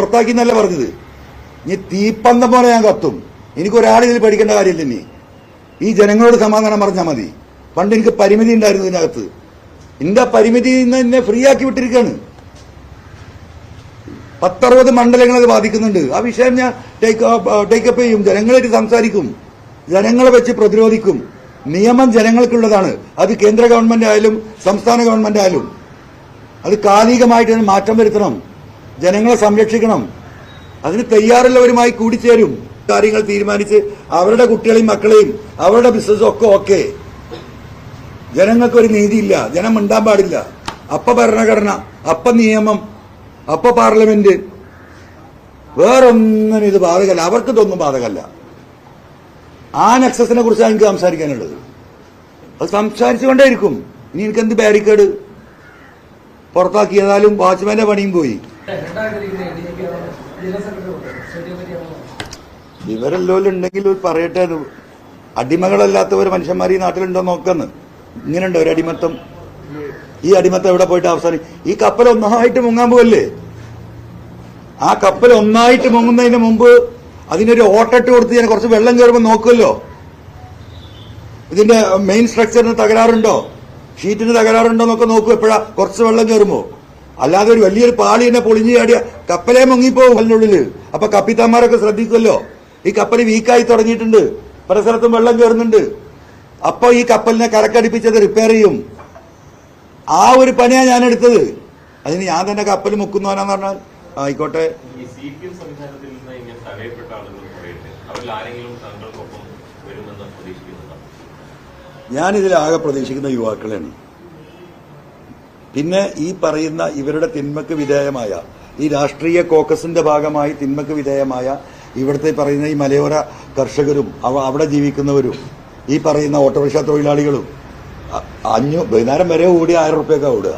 പുറത്താക്കി എന്നല്ല പറഞ്ഞത്? ഇനി തീപ്പന്തം പോലെ ഞാൻ കത്തും. എനിക്ക് ഒരാളിതിൽ പഠിക്കേണ്ട കാര്യമില്ല ഇനി. ഈ ജനങ്ങളോട് സമാധാനം പറഞ്ഞാൽ മതി. പണ്ട് എനിക്ക് പരിമിതി ഉണ്ടായിരുന്നു ഇതിനകത്ത്. എന്റെ പരിമിതി ഇന്ന് എന്നെ ഫ്രീ ആക്കി വിട്ടിരിക്കുകയാണ്. പത്തറുപത് മണ്ഡലങ്ങൾ അത് ബാധിക്കുന്നുണ്ട്. ആ വിഷയം ഞാൻ ടേക്കപ്പ് ചെയ്യും. ജനങ്ങളായിട്ട് സംസാരിക്കും. ജനങ്ങളെ വെച്ച് പ്രതിരോധിക്കും. നിയമം ജനങ്ങൾക്കുള്ളതാണ്. അത് കേന്ദ്ര ഗവൺമെന്റ് ആയാലും സംസ്ഥാന ഗവൺമെന്റ് ആയാലും. അത് കാലികമായിട്ട് മാറ്റം വരുത്തണം. ജനങ്ങളെ സംരക്ഷിക്കണം. അതിന് തയ്യാറുള്ളവരുമായി കൂടിച്ചേരും. കാര്യങ്ങൾ തീരുമാനിച്ച് അവരുടെ കുട്ടികളെയും മക്കളെയും അവരുടെ ബിസിനസ് ഒക്കെ ഓക്കെ ജനങ്ങൾക്ക് ഒരു നീതിയില്ല. ജനം മിണ്ടാൻ പാടില്ല. അപ്പ ഭരണഘടന അപ്പ നിയമം അപ്പ പാർലമെന്റ് വേറൊന്നും ഇത് ബാധകല്ല. അവർക്ക് ഇതൊന്നും ബാധകല്ല. ആ നെക്സസിനെ കുറിച്ചാണ് എനിക്ക് സംസാരിക്കാനുള്ളത്. അത് സംസാരിച്ചുകൊണ്ടേയിരിക്കും. ഇനി എനിക്ക് എന്ത് ബാരിക്കേഡ് പുറത്താക്കിയതാലും വാച്ച്മാന്റെ പണിയും പോയി. വിവരല്ലോലും ഉണ്ടെങ്കിൽ ഒരു പറയട്ടെ അത്. അടിമകളല്ലാത്തവർ മനുഷ്യന്മാർ ഈ നാട്ടിലുണ്ടോ നോക്കുന്നു. ഇങ്ങനെയുണ്ടോ ഒരു അടിമത്തം? ഈ അടിമത്തം എവിടെ പോയിട്ട് അവസാനം ഈ കപ്പൽ ഒന്നായിട്ട് മുങ്ങാൻ പോകല്ലേ ആ കപ്പൽ ഒന്നായിട്ട് മുങ്ങുന്നതിന് മുമ്പ് അതിനൊരു ഓട്ടിട്ട് കൊടുത്ത് ഞാൻ കുറച്ച് വെള്ളം കയറുമ്പോൾ നോക്കുമല്ലോ ഇതിന്റെ മെയിൻ സ്ട്രക്ചറിന് തകരാറുണ്ടോ? ഷീറ്റിന് തകരാറുണ്ടോ എന്നൊക്കെ നോക്കൂ എപ്പോഴാ കുറച്ച് വെള്ളം കയറുമ്പോ അല്ലാതെ ഒരു വലിയൊരു പാളി തന്നെ പൊളിഞ്ഞു ചാടിയ കപ്പലേ മുങ്ങിപ്പോവും അതിനുള്ളിൽ അപ്പൊ കപ്പിത്താന്മാരൊക്കെ ശ്രദ്ധിക്കുമല്ലോ? ഈ കപ്പൽ വീക്കായി തുടങ്ങിയിട്ടുണ്ട്. പല സ്ഥലത്തും വെള്ളം കയറുന്നുണ്ട്. അപ്പൊ ഈ കപ്പലിനെ കരക്കടിപ്പിച്ചത് റിപ്പയർ ചെയ്യും. ആ ഒരു പണിയാണ് ഞാൻ എടുത്തത് അതിന് ഞാൻ തന്നെ കപ്പൽ മുക്കുന്നവനാന്ന് പറഞ്ഞാൽ ആയിക്കോട്ടെ. ഞാനിതിലാകെ പ്രതീക്ഷിക്കുന്ന യുവാക്കളെയാണ്. പിന്നെ ഈ പറയുന്ന ഇവരുടെ തിന്മക്ക് വിധേയമായ ഈ രാഷ്ട്രീയ കോക്കസിന്റെ ഭാഗമായി തിന്മക്ക് വിധേയമായ ഇവിടുത്തെ പറയുന്ന ഈ മലയോര കർഷകരും അവിടെ ജീവിക്കുന്നവരും ഈ പറയുന്ന ഓട്ടോറിക്ഷ തൊഴിലാളികളും അഞ്ഞു വൈകുന്നേരം വരെ ഓടി ആയിരം റുപ്യൊക്കെ ഓടുക.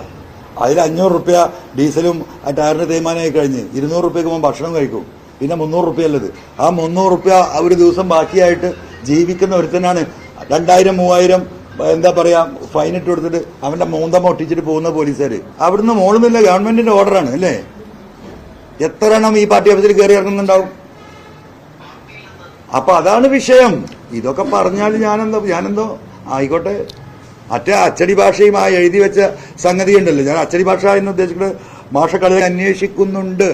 അതിൽ അഞ്ഞൂറ് റുപ്യ ഡീസലും ടയറിന് തേയ്മാനമായി കഴിഞ്ഞ് ഇരുന്നൂറ് റുപ്യക്ക് മുമ്പ് ഭക്ഷണം കഴിക്കും. പിന്നെ മുന്നൂറ് റുപ്യ ഉള്ളത്. ആ മുന്നൂറ് റുപ്യ ഒരു ദിവസം ബാക്കിയായിട്ട് ജീവിക്കുന്ന ഒരുത്തനാണ് രണ്ടായിരം മൂവായിരം എന്താ പറയാ ഫൈൻ ഇട്ട് കൊടുത്തിട്ട് അവന്റെ മൂന്തമ്മ ഒട്ടിച്ചിട്ട് പോകുന്ന പോലീസുകാര്. അവിടുന്ന് മോളുന്നില്ല ഗവൺമെന്റിന്റെ ഓർഡറാണ് അല്ലേ? എത്ര എണ്ണം ഈ പാർട്ടി ഓഫീസിൽ കയറി ഇറങ്ങുന്നുണ്ടാവും? അപ്പൊ അതാണ് വിഷയം. ഇതൊക്കെ പറഞ്ഞാൽ ഞാനെന്തോ ഞാനെന്തോ ആയിക്കോട്ടെ. മറ്റേ അച്ചടി ഭാഷയും ആ എഴുതി വെച്ച സംഗതി ഉണ്ടല്ലോ. ഞാൻ അച്ചടി ഭാഷ എന്ന് ഉദ്ദേശിക്കുന്നത് ഭാഷകളെ അന്വേഷിക്കുന്നുണ്ട്.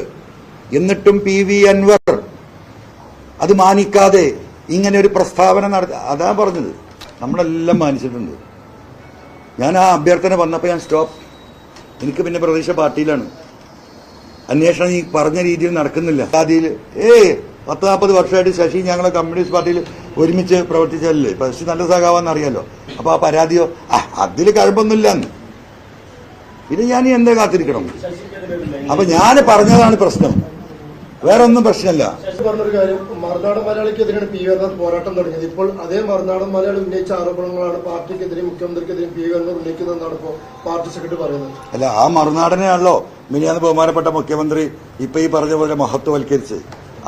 എന്നിട്ടും പി വി അൻവർ അത് മാനിക്കാതെ ഇങ്ങനെ ഒരു പ്രസ്താവന നടത്തി അതാ പറഞ്ഞത്. നമ്മളെല്ലാം മാനിച്ചിട്ടുണ്ട്. ഞാൻ ആ അഭ്യർത്ഥന വന്നപ്പോൾ ഞാൻ സ്റ്റോപ്പ്. എനിക്ക് പിന്നെ പ്രദേശ പാർട്ടിയിലാണ്. അന്വേഷണം ഈ പറഞ്ഞ രീതിയിൽ നടക്കുന്നില്ല. ആദ്യയിൽ ഏ പത്ത് നാൽപ്പത് വർഷമായിട്ട് ശശി ഞങ്ങളെ കമ്മ്യൂണിസ്റ്റ് പാർട്ടിയിൽ ഒരുമിച്ച് പ്രവർത്തിച്ചല്ലേ ശശി നല്ല സഖാവാന്ന് അറിയാലോ. അപ്പോൾ ആ പരാതിയോ ആ അതിൽ കഴമ്പൊന്നുമില്ല എന്ന് പിന്നെ ഞാൻ എന്താ കാത്തിരിക്കണം? അപ്പൊ ഞാൻ പറഞ്ഞതാണ് പ്രശ്നം. വേറെ ഒന്നും പ്രശ്നമല്ല പറഞ്ഞൊരു കാര്യം മറുനാടൻ മലയാളിക്കെതിരെയാണ് പി വി പോരാട്ടം തുടങ്ങിയത്. ഇപ്പോൾ അതേ മറുനാടൻ മലയാളി ഉന്നയിച്ച ആരോപണങ്ങളാണ് പാർട്ടിക്കെതിരെ മുഖ്യമന്ത്രിക്കെതിരെയും പി അൻവർ ഉന്നയിക്കുന്നതെന്നാണ് ഇപ്പോൾ പാർട്ടി സെക്രട്ടറി പറയുന്നത്. അല്ല ആ മറുനാടനെയാണല്ലോ മിനിയാന്ന് ബഹുമാനപ്പെട്ട മുഖ്യമന്ത്രി ഇപ്പൊ ഈ പറഞ്ഞ പോലെ മഹത്വവൽക്കരിച്ച്.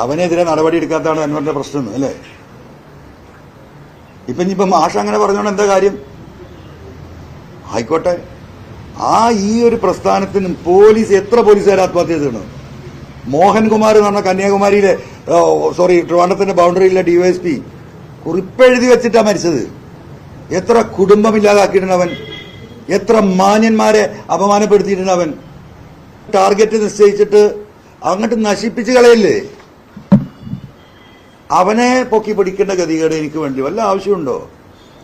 അവനെതിരെ നടപടി എടുക്കാത്തതാണ് അൻവറിന്റെ പ്രശ്നം അല്ലേ? ഇപ്പൊ ഇനിയിപ്പൊ മാഷ അങ്ങനെ പറഞ്ഞോണ്ട് എന്താ കാര്യം? ആയിക്കോട്ടെ. ആ ഈ ഒരു പ്രസ്ഥാനത്തിന് പോലീസ് എത്ര പോലീസുകാർ ആത്മഹത്യ ചെയ്തിട്ടുണ്ട് മോഹൻകുമാർ എന്ന് പറഞ്ഞ കന്യാകുമാരിയിലെ സോറി ട്രിവാണ്ടത്തിന്റെ ബൗണ്ടറിയിലെ ഡിവൈഎസ്പി കുറിപ്പെഴുതി വെച്ചിട്ടാ മരിച്ചത്. എത്ര കുടുംബമില്ലാതാക്കിയിട്ടുണ്ട് അവൻ. എത്ര മാന്യന്മാരെ അപമാനപ്പെടുത്തിയിട്ടുണ്ട് അവൻ. ടാർഗറ്റ് നിശ്ചയിച്ചിട്ട് അങ്ങോട്ട് നശിപ്പിച്ച് കളയല്ലേ? അവനെ പൊക്കി പിടിക്കേണ്ട ഗതികേട് എനിക്ക് വേണ്ടി വല്ല ആവശ്യമുണ്ടോ?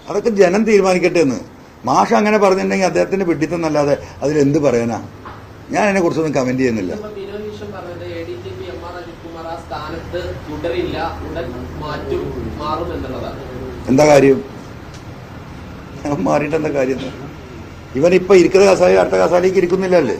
അതൊക്കെ ജനം തീരുമാനിക്കട്ടെ എന്ന്. മാഷ അങ്ങനെ പറഞ്ഞിട്ടുണ്ടെങ്കിൽ അദ്ദേഹത്തിന്റെ വിഡിത്തന്നല്ലാതെ അതിലെന്ത് പറയാനാ? ഞാൻ അതിനെ കുറിച്ചൊന്നും കമന്റ് ചെയ്യുന്നില്ല സ്ഥാനത്ത് തുടരില്ല ഉടൻ മാറ്റും മാറും എന്നുള്ളതാണ്. എന്താ കാര്യം? അവൻ മാറിയിട്ട് എന്താ കാര്യം? ഇവൻ ഇപ്പൊ ഇരിക്കുന്ന കസാലി അടുത്ത കസാലയ്ക്ക് ഇരിക്കുന്നില്ലല്ലേ?